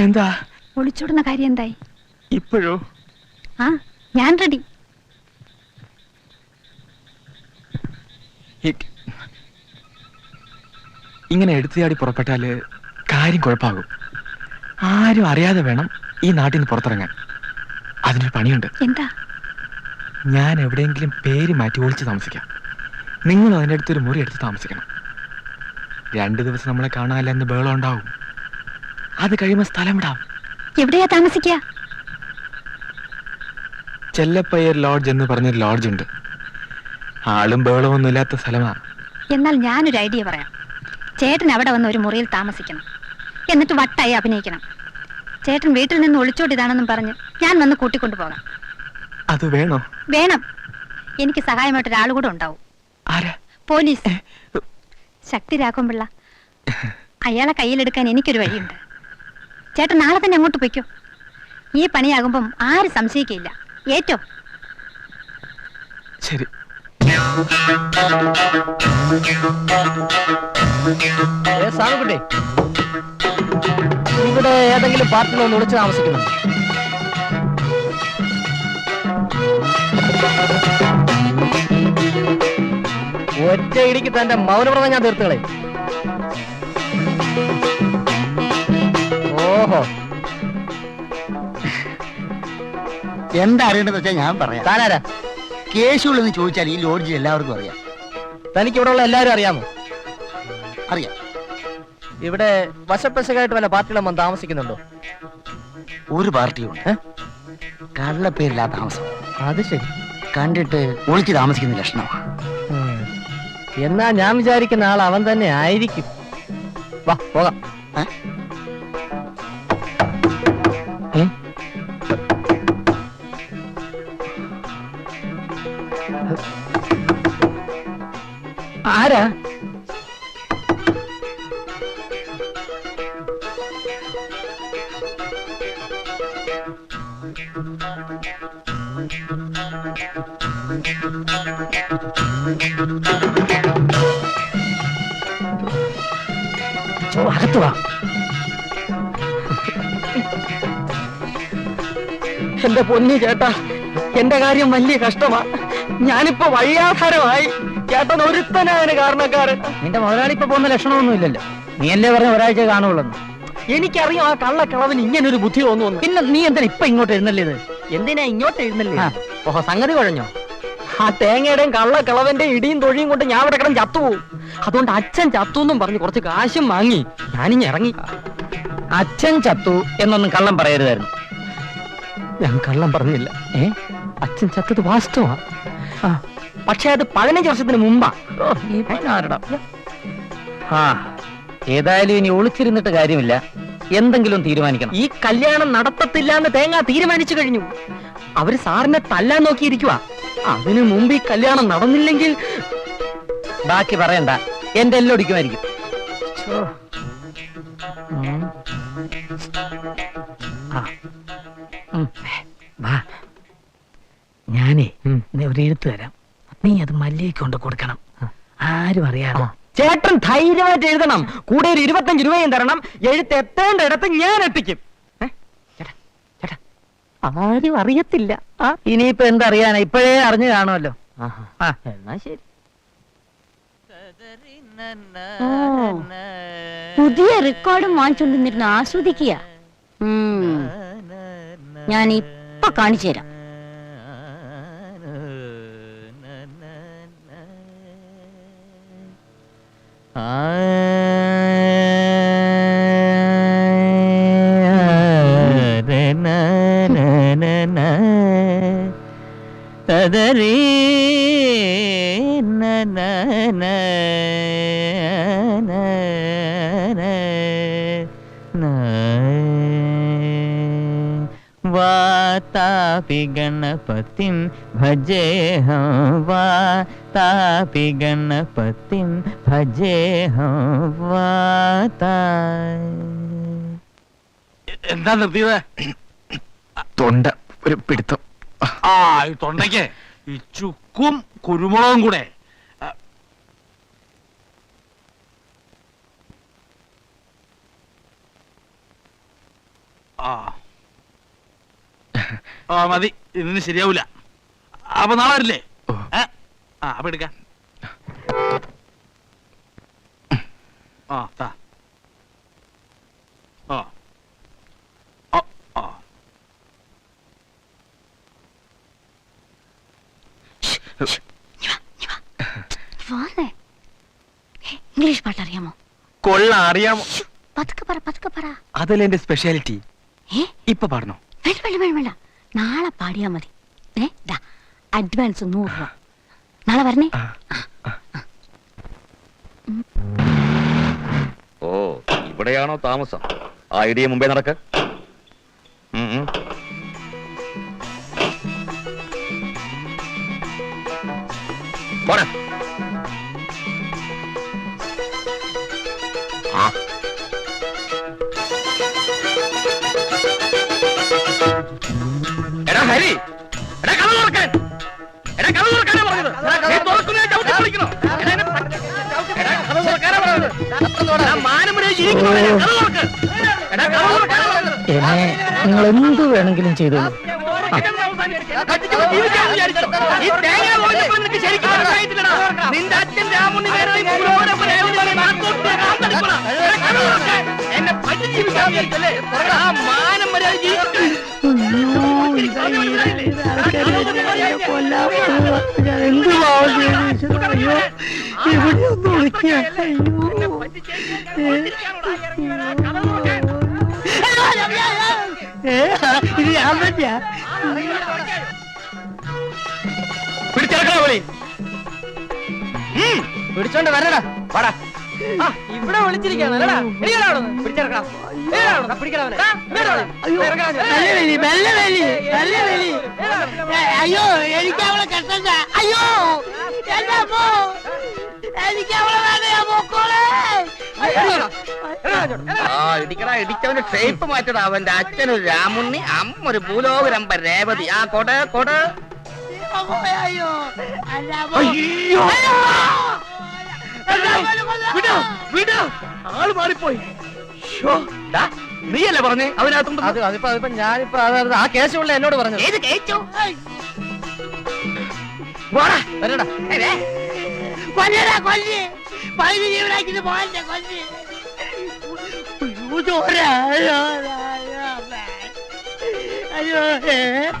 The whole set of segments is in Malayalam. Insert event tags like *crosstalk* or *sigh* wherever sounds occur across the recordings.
എന്താ? ഒളിച്ചോടുന്ന കാര്യം എന്തായി? ഇപ്പോഴോ? ആ ഞാൻ റെഡി ഇങ്ങനെ എടുത്തുചാടി പുറപ്പെട്ടാൽ കാര്യം കുഴപ്പാകും ആരും അറിയാതെ വേണം ഈ നാട്ടിൽ നിന്ന് പുറത്തിറങ്ങാൻ. അതിനൊരു പണിയുണ്ട്. എന്താ? ഞാൻ എവിടെയെങ്കിലും പേര് മാറ്റി ഒളിച്ച് താമസിക്കാം. നിങ്ങൾ അതിന്റെ അടുത്തൊരു മുറി എടുത്ത് താമസിക്കണം. രണ്ടു ദിവസം നമ്മളെ കാണാനല്ല എന്ന് ബേളം ഉണ്ടാവും. അത് കഴിയുമ്പോ സ്ഥലം വിടാം. എവിടെയാ താമസിക്കുക ചെല്ലപ്പയ്യർ ലോഡ്ജ് എന്ന് പറഞ്ഞൊരു ലോഡ്ജ് ഉണ്ട്. ആളും ബേളമൊന്നും ഇല്ലാത്ത സ്ഥലമാണ് എന്നാൽ ഞാനൊരു ഐഡിയ പറയാം. ചേട്ടൻ അവിടെ വന്ന് ഒരു മുറിയിൽ താമസിക്കണം. എന്നിട്ട് വട്ടായി അഭിനയിക്കണം. ചേട്ടൻ വീട്ടിൽ നിന്ന് ഒളിച്ചോട്ടിതാണെന്നും പറഞ്ഞ് ഞാൻ വന്ന് കൂട്ടിക്കൊണ്ടു പോകാം. അത് വേണോ? വേണം. എനിക്ക് സഹായമായിട്ട് ഒരാൾ കൂടെ ഉണ്ടാവും. ആരാ? പോലീസ്. ശക്തി രാഘവൻപിള്ള അയാളെ കയ്യിലെടുക്കാൻ എനിക്കൊരു വഴിയുണ്ട്. ചേട്ടൻ നാളെ തന്നെ അങ്ങോട്ട് പൊയ്ക്കോ. ഈ പണിയാകുമ്പം ആരും സംശയിക്കില്ല ഏറ്റോ. ശരി. സാധുക്കുട്ടി. ഇവിടെ ഏതെങ്കിലും പാർട്ടിയിൽ ഒന്ന് ഒളിച്ച് താമസിക്കുന്നു ഒറ്റ ഇടിക്ക് തന്റെ മൗനവ്രതം ഞാൻ തീർത്തുകളെ ഓഹോ. എന്താ അറിയേണ്ടത് വെച്ചാൽ ഞാൻ പറയാം. താനാരാ? കേശുള്ളെന്ന് ചോദിച്ചാൽ ഈ ലോഡ്ജിൽ എല്ലാവർക്കും അറിയാം. തനിക്ക് ഇവിടെ ഉള്ള എല്ലാവരും അറിയാമോ? അറിയാം. ഇവിടെ വശപ്പശകായിട്ട് വല്ല പാർട്ടികളും വന്ന് താമസിക്കുന്നുണ്ടോ? ഒരു പാർട്ടിയുണ്ട്? കള്ളപ്പേരില്ലാ താമസം. അത് ശരി. കണ്ടിട്ട് ഒളിച്ച് താമസിക്കുന്ന ലക്ഷണമാണ് എന്നാ ഞാൻ വിചാരിക്കുന്ന ആൾ അവൻ തന്നെ ആയിരിക്കും. വാ പോകാം? ഏ? ആരാ? എന്റെ പൊന്നി ചേട്ടാ എന്റെ കാര്യം വലിയ കഷ്ടമാ. ഞാനിപ്പോ വഴിയാധാരമായി. ചേട്ടൻ ഒരുത്തനായതിന് കാരണക്കാരൻ. നിന്റെ മുതലാളി ഇപ്പൊ പോകുന്ന ലക്ഷണമൊന്നും ഇല്ലല്ലോ. നീ എന്നെ പറഞ്ഞ ഒരാഴ്ച കാണുള്ളൂ എനിക്കറിയാം ആ കള്ള കള്ളക്കളവന് ഇങ്ങനെ ഒരു ബുദ്ധി തോന്നുന്നു പിന്നെ നീ എന്തിനാ ഇപ്പൊ ഇങ്ങോട്ട് എഴുന്നള്ളിയത് എന്തിനാ ഇങ്ങോട്ട് എഴുന്നല്ലേ ഓഹോ സംഗതി കുഴഞ്ഞോ? ആ തേങ്ങയുടെയും കള്ളക്കളവന്റെ ഇടിയും തൊഴിയും കൊണ്ട് ഞാൻ ഇവിടെ കിടന്ന് ചത്തുപോകും അതുകൊണ്ട് അച്ഛൻ ചത്തു എന്നും പറഞ്ഞ് കുറച്ച് കാശും വാങ്ങി ഞാനിഞ്ഞ് ഇറങ്ങി. അച്ഛൻ ചത്തു എന്നൊന്നും കള്ളം പറയരുതായിരുന്നു. ഞാൻ കള്ളം പറഞ്ഞില്ല. ഏ? അച്ഛൻ ചത്തത് വാസ്തവാ. പക്ഷേ അത് പതിനഞ്ച് വർഷത്തിന് മുമ്പാ. ആ ഏതായാലും ഇനി ഒളിച്ചിരുന്നിട്ട് കാര്യമില്ല. എന്തെങ്കിലും തീരുമാനിക്കണം. ഈ കല്യാണം നടത്തത്തില്ല എന്ന് തേങ്ങ തീരുമാനിച്ചു കഴിഞ്ഞു. അവർ സാറിനെ തല്ലാൻ നോക്കിയിരിക്കുക അതിനു മുമ്പ് ഈ കല്യാണം നടന്നില്ലെങ്കിൽ ബാക്കി പറയണ്ട. എന്റെ എല്ലാം ഒടിക്കുമായിരിക്കും. ഞാനേ ഒരു എഴുത്ത് തരാം. നീ അത് മല്ലികയ്ക്ക് കൊണ്ട് കൊടുക്കണം. ആരും അറിയാതെ. ചേട്ടൻ ധൈര്യമായിട്ട് എഴുതണം. കൂടെ ഒരു ഇരുപത്തഞ്ച് രൂപയും തരണം. എഴുത്ത് എത്തേണ്ട ഇടത്ത് ഞാൻ എത്തിക്കും. ആരും അറിയത്തില്ല. ഇനിയിപ്പൊ എന്തറിയാനാ? ഇപ്പോഴേ അറിഞ്ഞു കാണുമല്ലോ. എന്നാ ശരി. പുതിയ റെക്കോർഡും വാങ്ങിച്ചുകൊണ്ടിരുന്ന ആസ്വദിക്കുക. ഞാൻ ഇപ്പൊ കാണിച്ചു തരാം I വാതാപി गणपतिं भजेऽहं വാതാപി ഗണപതിം ഭജേഹം വാതാ എന്താ നിർത്തിയത് തൊണ്ട ഒരു പിടുത്തം. ആ ഈ തൊണ്ടയ്ക്ക് ഈ ചുക്കും കുരുമുളകും കൂടെ. ആ. ആ മതി. ഇന്ന് ശരിയാവൂല. അപ്പൊ നാളെ വരില്ലേ? ഏ? ആ അപ്പൊ എടുക്കാം. ആ താ. ആ. ഓ, ആ വാന്നേ. ഹേ, ഇംഗ്ലീഷ് പാട്ട് അറിയാമോ കൊള്ള അറിയാമോ? പതുക്കെ പറ പതുക്കെ പറ. അതല്ലേ എന്റെ സ്പെഷ്യാലിറ്റി ഏ? ഇപ്പൊ പാടണോ? വേണ്ട വേണ്ട വേണ്ട വേണ്ട. നാളെ പാടിയാ മതി. ഏ ദാ അഡ്വാൻസ് നൂറ് രൂപ. നാളെ വരണേ. ഓ ഇവിടെയാണോ താമസം? ആ ഐഡിയ മുമ്പേ നടക്ക. ഉം, ഹരി. എടാ കഥ തുറക്കാൻ. എടാ കഥ തുറക്കാനാ പറഞ്ഞത്. നീ തുറക്കുന്നതിനെ ചവിട്ടി പൊളിക്കണോ? എടാ, എന്നെ എടാ, കഥ തുറക്കാനാ പറഞ്ഞത്. എടാ, മാനം വരെ ഇരിക്കണോ എടാ, കഥ തുറക്ക്. എടാ കഥ തുറക്കാനാ പറഞ്ഞത്. എന്നെ നിങ്ങൾ എന്ത് വേണമെങ്കിലും ചെയ്തോളൂ ജീവിക്കാമെന്ന് വിചാരിച്ചോ? ഈ തേങ്ങ പോയപ്പോ നിനക്ക് ശരിക്കും മനസ്സിലായിട്ടില്ലടാ. നിന്റെ അച്ഛൻ രാമുണ്ണി ഈ തുറക്ക്. എന്നെ പറ്റി വിചാരിച്ചല്ലേ? ആ മാനം വരെ ജീവിക്കണം. എന്ത് പാവം ചെയ്തു അയ്യോ ഇവിടെ ഒന്ന് വിളിക്കുക ഇത് ഞാൻ പറ്റിയാ പിടിച്ചെടുക്കണ വിളി പിടിച്ചോണ്ട് വരടാ വാടാ ഇവിടെ വിളിച്ചിരിക്കാണ് അല്ലടാ. എടിയടാ അവിടുന്ന്. പിടിച്ചിറക്കണം. എടിയടാ അവിടുന്ന്. പിടിക്കണവനെ. ദാ, ഇങ്ങോട്ട് വാ. ഇറങ്ങടാ അയ്യോ. എനിക്ക് അവളെ കെട്ടണ്ട. അയ്യോ. എന്റെ അമ്മോ. എനിക്ക് അവളെ വേണ്ട ഞാൻ പോക്കോളെ. ഇടിക്കടാ ഇടിച്ചവന്റെ ഷേപ്പ് മാറ്റടാ. അവന്റെ അച്ഛനൊരു രാമുണ്ണി അമ്മ ഒരു ഭൂലോകരമ്പ രേവതി. ആ കൊട കൊട. അയ്യോ. അയ്യോ. വിടോ. ആൾ മാറിപ്പോയി. നീയല്ലേ പറഞ്ഞേ? അതിനകത്തുണ്ട് അത് അതിപ്പോ അതിപ്പോ ഞാനിപ്പോ അത് ആ കേശവുള്ള എന്നോട് പറഞ്ഞു ഏത് കേച്ചു വരടാ. കൊല്ലടാ കൊല്ല്. പകുതി ജീവനാക്കിട്ട് പോകണ്ടേ കൊല്ല്. അയ്യോ, ചോര. അയ്യോ, അയ്യോ,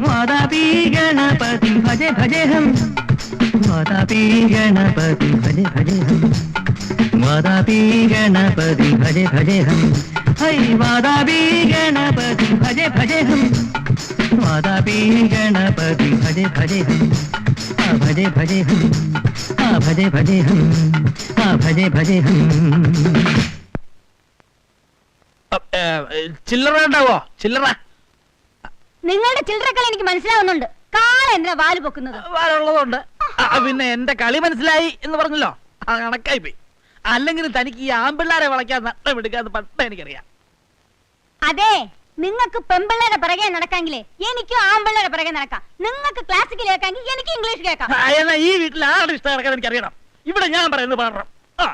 അമ്മേ. അയ്യോ ഏ. വാതാപി ഗണപതി ഭജ ഭജഹം വാതാപി ഗണപതി ഭജ ഭജഹം വാതാപി ഗണപതി ഭജ ഭജഹം വാതാപി ഗണപതി ഭജ ഭജഹം ഹൈ വാതാപി ഗണപതി ഭജ ഭജഹം വാതാപി ഗണപതി ഭജ ഭജഹം ആ ഭജ ഭജഹം ആ ഭജ ഭജഹം ആ ഭജ ഭജഹം ചില്ലറ ഉണ്ടാവോ ചില്ലറ നിങ്ങളുടെ ചില്ലറക്കളി എനിക്ക് മനസ്സിലാവുന്നുണ്ട്. കാള എന്തിനാ വാൽ പൊക്കുന്നത്? വാലുള്ളതുണ്ട്. പിന്നെ എന്റെ കളി മനസ്സിലായി എന്ന് പറഞ്ഞല്ലോ. കണക്കായി പോയി. അല്ലെങ്കിൽ തനിക്ക് ഈ ആമ്പിള്ളാരെ വളയ്ക്കാൻ നട്ടം എടുക്കാന്ന് പട്ട എനിക്കറിയാം. അതെ നിങ്ങൾക്ക് പെമ്പിള്ളേരെ പിറകെ നടക്കാങ്കിലേ എനിക്കും ആമ്പിള്ളേരെ പിറകെ നടക്കാം. നിങ്ങൾക്ക് ക്ലാസിക്കൽ കേൾക്കാമെങ്കിൽ എനിക്ക് ഇംഗ്ലീഷ് കേൾക്കാം. ആ, എന്നാ ഈ വീട്ടിൽ ആരുടെ ഇഷ്ടം നടക്കാൻ എനിക്കറിയണം. ഇവിടെ ഞാൻ പറയുന്നത് പാടണം. ആ.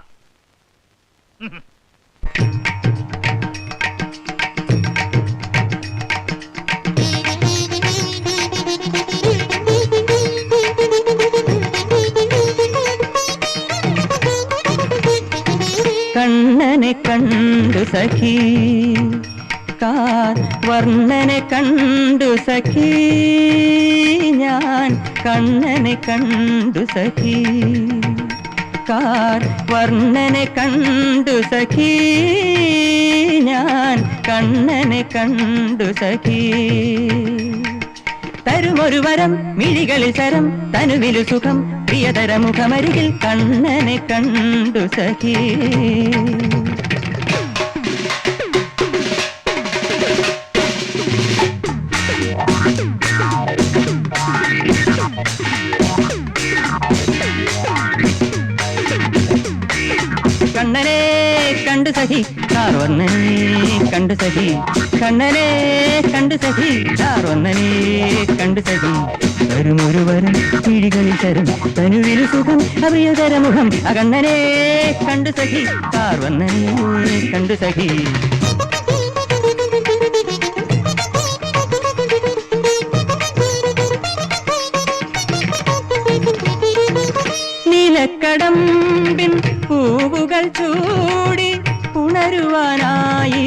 കണ്ണനെ കണ്ടു സഖി. കാർ വർണനെ കണ്ടു സഖി. ഞാൻ കണ്ണനെ കണ്ടു സഖി. കാർ വർണനെ കണ്ടു സഖി. ഞാൻ കണ്ണനെ കണ്ടു സഖി. തരുമൊരു വരം മിഴികളിൽ സരം തനുവിലു സുഖം പ്രിയതര മുഖമരികിൽ കണ്ണനെ കണ്ടു സഖി. കണ്ണനെ കണ്ടു സഖി കാർവണ്ണനെ കണ്ടു സഖി. കണ്ണനെ കണ്ടു സഖി കാർവണ്ണനെ കണ്ടു സഖി. വരുമൊരുവരും പിഴികളിൽ തരും തനുവിൽ സുഖം അഭയതരമുഖം അകണ്ണനെ കണ്ടു സഖി കാർവണ്ണനെ കണ്ടു സഖി. ചൂടി ഉണരുവാനായി.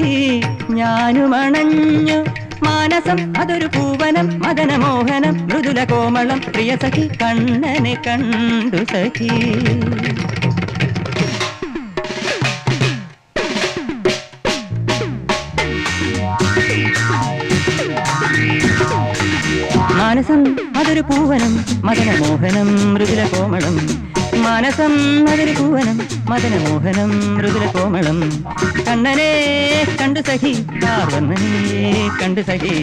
ഞാനുമണഞ്ഞു മാനസം അതൊരു പൂവനം മദനമോഹനം മൃദുല കോമളം പ്രിയ സഖി കണ്ണനെ കണ്ടു സഖി. മാനസം അതൊരു പൂവനം മദനമോഹനം മൃദുല കോമളം മാനസം അതൊരു പൂവനം മദനമോഹനം മൃദുല കോമളം കണ്ണനെ കണ്ടു സഖി കാർവണ്ണനെ കണ്ടു സഖി.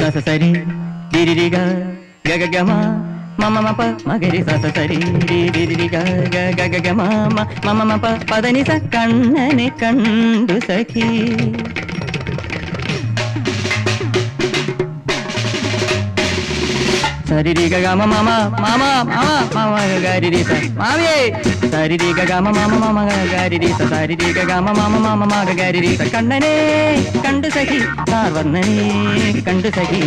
സസരി ഗിരിരിക ദിരിരിക ഗഗ ഗമ മമ മപ മകരി സസരി ഗിരിരിക ദിരിരിക ഗഗ മമ മപ പദനി സ കണ്ണനെ കണ്ടു സഖി. സരിരിക ഗമ മമ മമ മമ മമ ഗരിരി സ മാമിയേ സരിരിക ഗമ മമ മമ ഗരിരി സ സരിരിക ഗമ മമ മമ മഗ ഗരിരി സ കണ്ണനെ കണ്ടു സഖി കാർവർണനെ കണ്ടു സഖി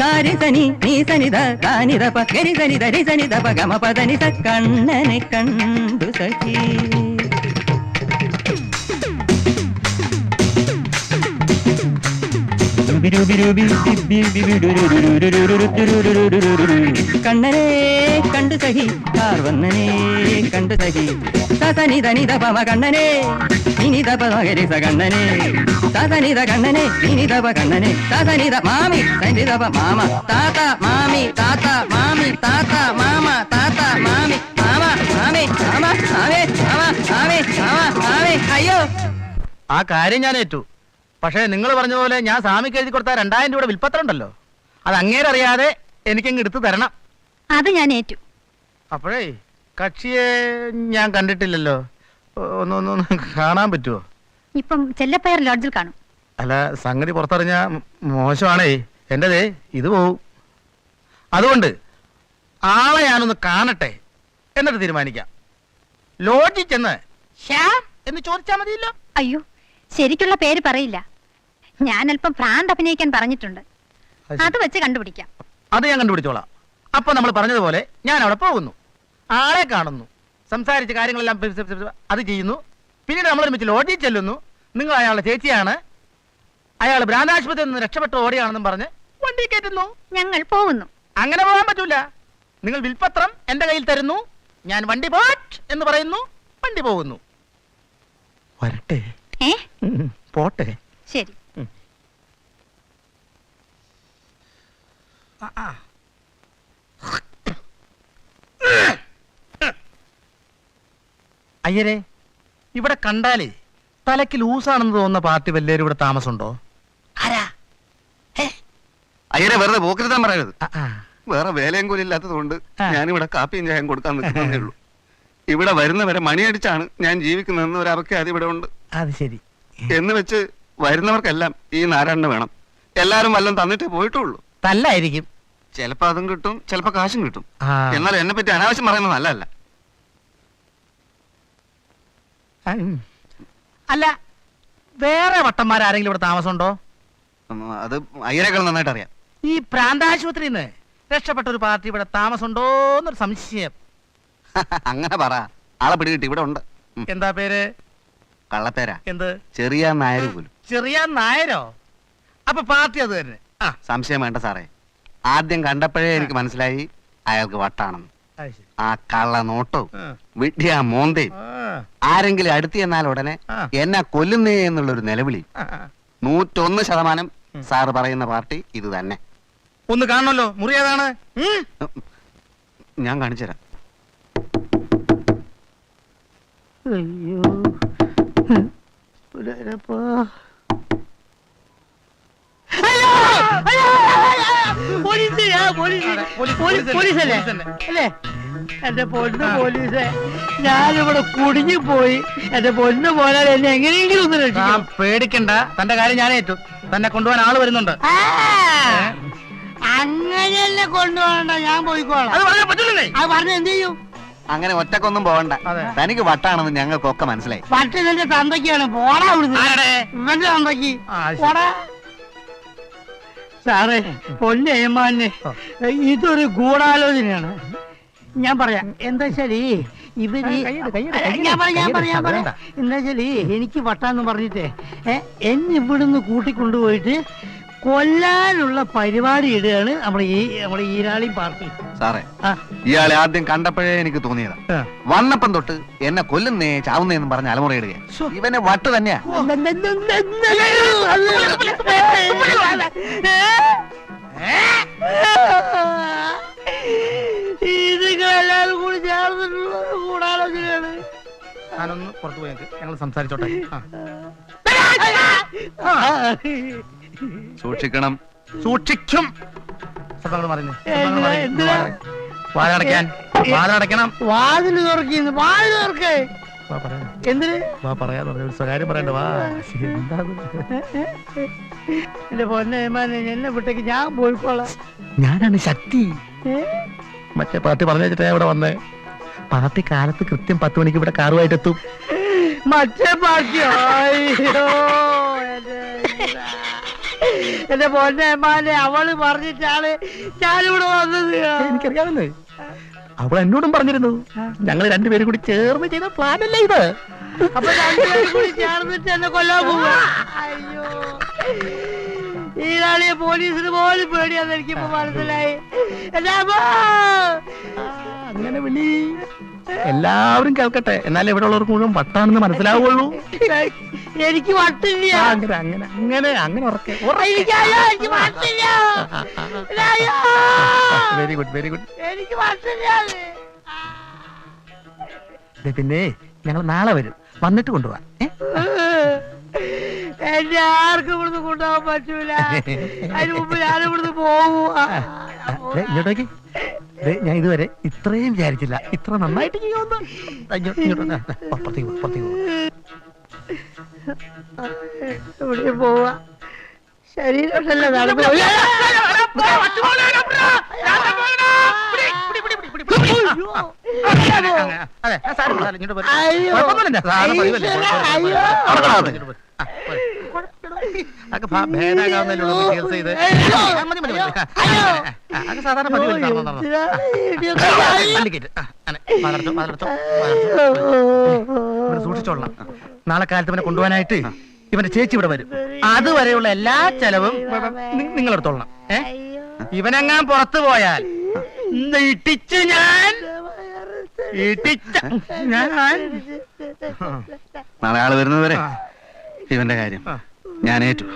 സാരി സനി നീ സനിത കാനിത പ ഗരി സനിത രി സനിത പ ഗമ പദനി സ കണ്ണനെ കണ്ടു കണ്ണനെ സഹി കാർവണ്ണനെ കണ്ടു സഹി സസനിത നിത പമ കണ്ണനെ നിനിത കണ്ണനേ സ കണ്ണനെ സസനിത കണ്ണനെ ഇനിത കണ്ണനെ സസനിത മാമി സനിത പ മാമ. താത്ത മാമി താത്ത മാമി താത്ത മാമ താത്ത മാമി മാമ മാമി മാമ മാമേ മാമ മാമി മാമ മാമി. അയ്യോ. ആ കാര്യം ഞാൻ ഏറ്റു പക്ഷേ നിങ്ങൾ പറഞ്ഞ പോലെ ഞാൻ സ്വാമിക്ക് എഴുതി കൊടുത്ത രണ്ടായിരം രൂപയുടെ വിൽപ്പത്രം ഉണ്ടല്ലോ. അത് അങ്ങേരെ അങ്ങേരറിയാതെ എനിക്കങ്ങ് എടുത്തു തരണം. അത് ഞാൻ ഏറ്റു. അപ്പോഴേ കക്ഷിയെ ഞാൻ കണ്ടിട്ടില്ലല്ലോ. ഒന്ന് ഒന്ന് ഒന്ന് കാണാൻ പറ്റുമോ ഇപ്പം ചെല്ലപ്പയർ ലോഡ്ജിൽ കാണും. അല്ല സംഗതി പുറത്തറിഞ്ഞ മോശമാണേ. എന്റെതേ ഇത് പോവും. അതുകൊണ്ട് ആളെ ഞാനൊന്ന് കാണട്ടെ എന്നിട്ട് തീരുമാനിക്കാം. ലോഡ്ജിൽ ചെന്ന് ശ്യാം? എന്ന് ചോദിച്ചാൽ മതിയല്ലോ. അയ്യോ. ശരിക്കുള്ള പേര് പറയില്ല. ഞാൻ അല്പം ഭ്രാന്ത് അഭിനയിക്കാൻ പറഞ്ഞിട്ടുണ്ട്. അത് വെച്ച് കണ്ടുപിടിക്കാം. അത് ഞാൻ കണ്ടുപിടിച്ചോളാം. അപ്പൊ നമ്മൾ പറഞ്ഞതുപോലെ ഞാൻ അവിടെ പോകുന്നു. ആളെ കാണുന്നു. സംസാരിച്ച കാര്യങ്ങളെല്ലാം അത് ചെയ്യുന്നു. പിന്നീട് നമ്മൾ ഒരുമിച്ച് ലോഡ്ജിൽ ചെല്ലുന്നു. നിങ്ങൾ അയാളുടെ ചേച്ചിയാണ്. അയാൾ ഭ്രാന്താശുപത്രിയിൽ നിന്ന് രക്ഷപ്പെട്ട ഓടിയാണെന്നും പറഞ്ഞ് വണ്ടി കയറ്റുന്നു. ഞങ്ങൾ പോകുന്നു. അങ്ങനെ പോകാൻ പറ്റൂല. നിങ്ങൾ വിൽപത്രം എന്റെ കയ്യിൽ തരുന്നു. ഞാൻ വണ്ടി പോട്ട് എന്ന് പറയുന്നു. വണ്ടി പോകുന്നു. വരട്ടെ. ഏ? പോട്ടെ. ശരി. അയ്യരെ ഇവിടെ കണ്ടാലേ തലയ്ക്ക് ലൂസാണെന്ന് തോന്നുന്ന പാർട്ടി വല്ലേരും ഇവിടെ താമസമുണ്ടോ? അയ്യരെ വെറുതെ പോക്കരുതാൻ പറയരുത്. ആ, ആ. വേറെ വേലയും കൂലി ഇല്ലാത്തതുകൊണ്ട്. ഞാനിവിടെ കാപ്പിയും ചായം കൊടുക്കാൻ നിൽക്കുന്നതേ ഉള്ളൂ. ഇവിടെ വരുന്നവരെ മണിയടിച്ചാണ് ഞാൻ ജീവിക്കുന്നതെന്ന് ഒരു അപഖ്യാതി ഇവിടെ ഉണ്ട്. അത് ശരി. എന്ന് വെച്ച് വരുന്നവർക്കെല്ലാം ഈ നാരായണന് വേണം. എല്ലാരും വല്ലതും തന്നിട്ടേ പോയിട്ടുള്ളൂ. തല്ലായിരിക്കും. ചിലപ്പോ അതും കിട്ടും ചിലപ്പോ കാശും കിട്ടും. ആ. എന്നാൽ എന്നെ പറ്റി അനാവശ്യം പറയുന്നത് നല്ലതല്ല. ഉം. അല്ല വേറെ വട്ടന്മാരാരെങ്കിലും ഇവിടെ താമസം ഉണ്ടോ അത് അയ്യരെക്കാൾ നന്നായിട്ട് അറിയാം. ഈ പ്രാന്താശുപത്രിയിൽ നിന്ന് രക്ഷപ്പെട്ട ഒരു പാർട്ടി ഇവിടെ താമസമുണ്ടോ എന്നൊരു സംശയം. *laughs* അങ്ങനെ പറ. ആളെ പിടികിട്ടി ഇവിടെ ഉണ്ട്. ഉം, എന്താ പേര്? കള്ളപ്പേരാ. എന്ത്? ചെറിയ നായർ പോലും. ചെറിയ നായരോ? അപ്പൊ പാർട്ടി അത് തന്നെ. ആ. സംശയം വേണ്ട സാറേ. ആദ്യം കണ്ടപ്പോഴേ എനിക്ക് മനസ്സിലായി അയാൾക്ക് വട്ടാണെന്ന് അത് ശരി. ആ കള്ള നോട്ടവും ആ. മോന്തേ. മോന്തയും ആ, ആരെങ്കിലും അടുത്ത് ചെന്നാൽ ഉടനെ എന്നാ എന്നെ കൊല്ലുന്നേ എന്നുള്ളൊരു നിലവിളി. ആ, ആ. നൂറ്റൊന്ന് ശതമാനം സാറ് പറയുന്ന പാർട്ടി ഇത് തന്നെ. ഒന്ന് കാണണല്ലോ. മുറി ഏതാണ്? ഉം. ഞാൻ കാണിച്ചുതരാം. പോലീസ് ആ, പോലീസ് അതെ, പോലീസ്, പോലീസ് പോലീസ് പോലീസ് അല്ലേ അല്ലേ എന്റെ പൊന്ന് പോലീസെ ഞാനിവിടെ കുടുങ്ങി പോയി എന്റെ പൊന്ന് പോലാൽ എന്നെ എങ്ങനെയെങ്കിലും ഒന്ന് രക്ഷിക്കാം പേടിക്കണ്ട. തന്റെ കാര്യം ഞാൻ ഏറ്റു. തന്നെ കൊണ്ടുപോകാൻ ആൾ വരുന്നുണ്ട്. അങ്ങനെയല്ലേ കൊണ്ടുപോകണ്ട. ഞാൻ പോയിക്കോളാം. അത് പറഞ്ഞു പറ്റില്ലേ അത് പറഞ്ഞ എന്ത് ചെയ്യും? അങ്ങനെ ഒറ്റക്കൊന്നും പോകണ്ട. തനിക്ക് വട്ടാണെന്ന് ഞങ്ങൾക്കൊക്കെ മനസ്സിലായി. തന്തയ്ക്കാണ്. പോടാ അവിടുന്ന്. ഇവന്റെ തന്തയ്ക്ക്. പോടാ. സാറേ പൊന്നേമാനെ ഇതൊരു ഗൂഢാലോചനയാണ്. ഞാൻ പറയാം എന്താ ശരി? ഇവർ കയ്യെടു, കയ്യെടു, ഞാൻ പറയാം ഞാൻ പറയാം ഞാൻ പറയാം. എന്താ ശരി? എനിക്ക് വട്ടാന്ന് പറഞ്ഞിട്ടേ ഏ, എന്നെ ഇവിടുന്ന് കൂട്ടിക്കൊണ്ടുപോയിട്ട് കൊല്ലാനുള്ള പരിപാടി ഇടുകയാണ് നമ്മുടെ ഈ നമ്മുടെ ഈരാളി പാർട്ടി. സാറേ ആ. ഇയാളെ ആദ്യം കണ്ടപ്പോഴേ എനിക്ക് തോന്നിയതാ. ആ. വന്നപ്പം തൊട്ട് എന്നെ കൊല്ലുന്നേ ചാവുന്നേന്നും പറഞ്ഞ അലമുറയിടുക ഇവനെ വട്ട് തന്നെയാ. ഇതുങ്ങളെല്ലാരും കൂടി ചേർന്നിട്ടുള്ള കൂടാലോചനയാണ്. ഞാനൊന്ന് പുറത്തു പോയി ഞങ്ങൾ സംസാരിച്ചോട്ടെ. ആ. സൂക്ഷിക്കണം. സൂക്ഷിക്കും? വാലടയ്ക്കാൻ വാലടയ്ക്കണം വാതിൽ തുറക്കുന്നു. വാതിൽ തുറക്കേ. ഞാനാണ് ശക്തി? മറ്റേ പാർട്ടി പറഞ്ഞു വെച്ചിട്ടാ ഇവിടെ വന്നേ. പാർട്ടി കാലത്ത് കൃത്യം പത്ത് മണിക്ക് ഇവിടെ കാറുമായിട്ട് എത്തും മറ്റേ പാർട്ടിയോ അയ്യോ *laughs* എന്റെ പൊന്നേമാനെ അവൾ പറഞ്ഞിട്ടാണ് ഞാനിവിടെ വന്നത്. എനിക്കറിയാമല്ലേ. അവൾ എന്നോടും പറഞ്ഞിരുന്നു. ഞങ്ങൾ രണ്ടുപേരും കൂടി ചേർന്ന് ചെയ്ത പ്ലാനല്ലേ ഇത്? അപ്പൊ രണ്ടുപേരും കൂടി ചേർന്നിട്ട് എന്നെ കൊല്ലാൻ പോവാ. അയ്യോ. ഈരാളിയെ പോലീസിന് പോലും പേടിയാന്ന് എനിക്കിപ്പോ മനസ്സിലായി. അങ്ങനെ വിളി. എല്ലാവരും കേൾക്കട്ടെ. എന്നാലേ ഇവിടെ ഉള്ളവർക്ക് മുഴുവൻ വട്ടാണെന്ന് മനസ്സിലാവുള്ളൂ. എനിക്ക് വട്ടില്ല. ആ, അങ്ങനെ അങ്ങനെ അങ്ങനെ അങ്ങനെ ഉറക്കെ എനിക്ക് അയ്യോ, എനിക്ക് വട്ടില്ല. അയ്യോ, വെരി ഗുഡ് വെരി ഗുഡ് എനിക്ക് വട്ടില്ല. പിന്നെ ഞങ്ങൾ നാളെ വരും. വന്നിട്ട് കൊണ്ടുപോവാ ഏ? എന്നെ ആർക്കും ഇവിടുന്ന് കൊണ്ടുപോകാൻ പറ്റൂല. അതിന് മുമ്പ് ഞാൻ ഇവിടുന്ന് പോവുക ദേ, ഇങ്ങോട്ടേക്ക് ദേ, ഞാൻ ഇതുവരെ ഇത്രയും വിചാരിച്ചില്ല. ഇത്ര നന്നായിട്ട്. ഇവിടെ പോവാ? ശരീരമല്ല അതെ, ഇങ്ങോട്ട്. അതൊക്കെ ചികിത്സ ചെയ്ത്. മതി, മതി, അത് സാധാരണ സൂക്ഷിച്ചോളാം നാളെ കാലത്ത് ഇവനെ കൊണ്ടുപോകാനായിട്ട് ഇവന്റെ ചേച്ചി ഇവിടെ വരും. അതുവരെയുള്ള എല്ലാ ചെലവും നിങ്ങളെടുത്തോളണം. ഏ? ഇവനെങ്ങാൻ പുറത്തു പോയാൽ ഇട്ടിച്ച് ഞാൻ ഇട്ടിച്ച ഞാൻ. നാളെ ആൾ വരുന്നതുവരെ ഇവന്റെ കാര്യം. ഞാൻ ഏറ്റു